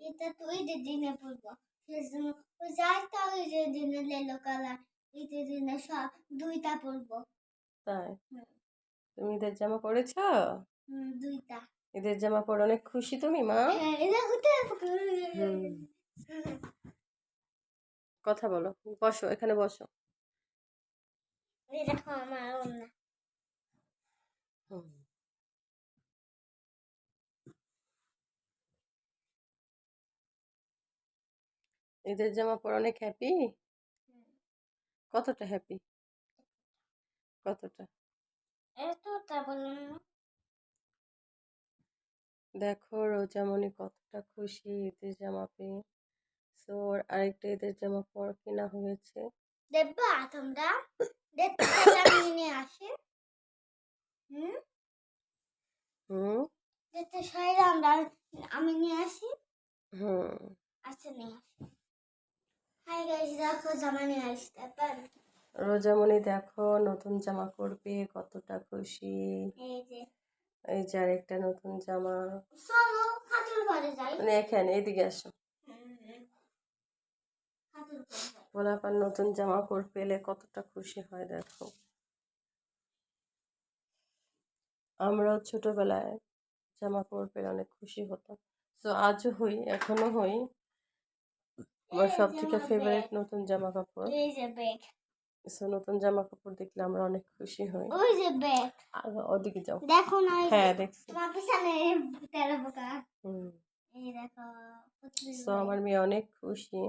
এটা তো ঈদের দিনে পড়ব সেজন্য ওই যাইটা ঈদের দিনে লেলো কালার ঈদের দিনে সব দুইটা তাই? হুম। তুমি ঈদের জামা পরেছ? দুইটা ঈদের জামা পরে অনেক খুশি তুমি মা? হ্যাঁ। কথা বলো বসো এখানে বসো। এই দেখো আমার ঈদের জামা পরে অনেক হ্যাপি কতটা হ্যাপি কতটা? দেখো রোজামণি কতটা খুশি ঈদের জামা পেয়ে। সো ওর আরেকটা ঈদের জামা পর কেনা হয়েছে। দেখবা তোমরা? দেখতে নিয়ে আসি। হুম? হুম? দেখতে আমরা আমি নিয়ে আসি। হুম। আচ্ছা নিয়ে আসি। হাই গাইস দেখো জামা নিয়ে আসতে পারেন রোজামণি দেখো নতুন জামা পরবে কতটা খুশি। এই যে। এই যে আরেকটা নতুন জামা। চলো খাতুর ঘরে যাই। মানে এখানে এদিকে আসো। গোলাপার নতুন জামা পর পেলে কতটা খুশি হয় দেখো। আমরাও ছোটবেলায় জামা কাপড় পেলে অনেক খুশি হতাম। তো আজও হই এখনও হই। আমার সব থেকে ফেভারিট নতুন জামা কাপড় সো নতুন জামা কাপড় দেখলে আমরা অনেক খুশি হই। ওই যে ব্যাগ ওদিকে যাও। দেখো না হ্যাঁ দেখছি। তোমার পিছনে তেরো পোকা। এই দেখো সো আমার মেয়ে অনেক খুশি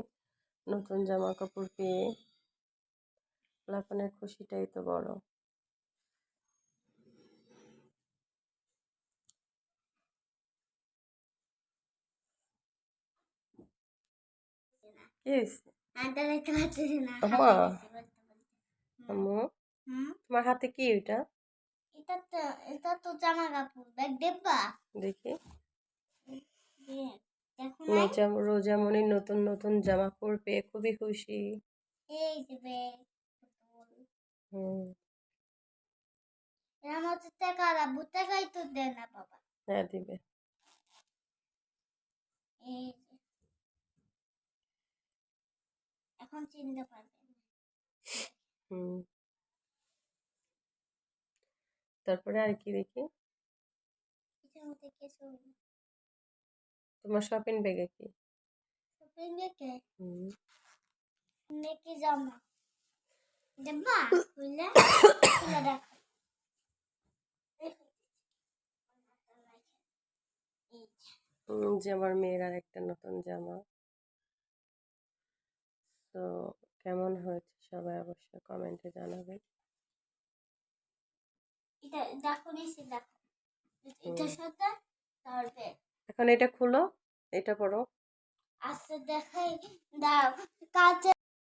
নতুন জামা কাপড় পেয়ে। লাপানের খুশিটাই তো বড় কি হয়েছে? আর তাহলে একটু পাচ্ছি না আমা। হাঁপিয়ে গেছি হুম। আম্মু তোমার হাতে কি ওইটা এটা তো এটা তো জামা কাপড় ব্যাগ দেবা দেখি রোজা নতুন নতুন জামা কাপড় পেয়ে খুবই খুশি এই যে ব্যাগ হুম এর টাকা রাখব টাকাই তো দেয় না বাবা হ্যাঁ দিবে এই যে এখন চিনতে পারবেন। হুম। তারপরে আর কি দেখি? তোমার শপিং ব্যাগে কি? শপিং দেখে হুম। নাকি জামা। দেবা খুলে? খুলে দেখো। এই যে আমার মেয়ের আর একটা নতুন জামা। তো কেমন হয়েছে? সবাই অবশ্যই কমেন্টে জানাবেন এটা দেখো নিচে দেখো। এটা সাথে তারপরে এখন এটা খুলো এটা পড়ো। আচ্ছা দেখাই দাও। কাছে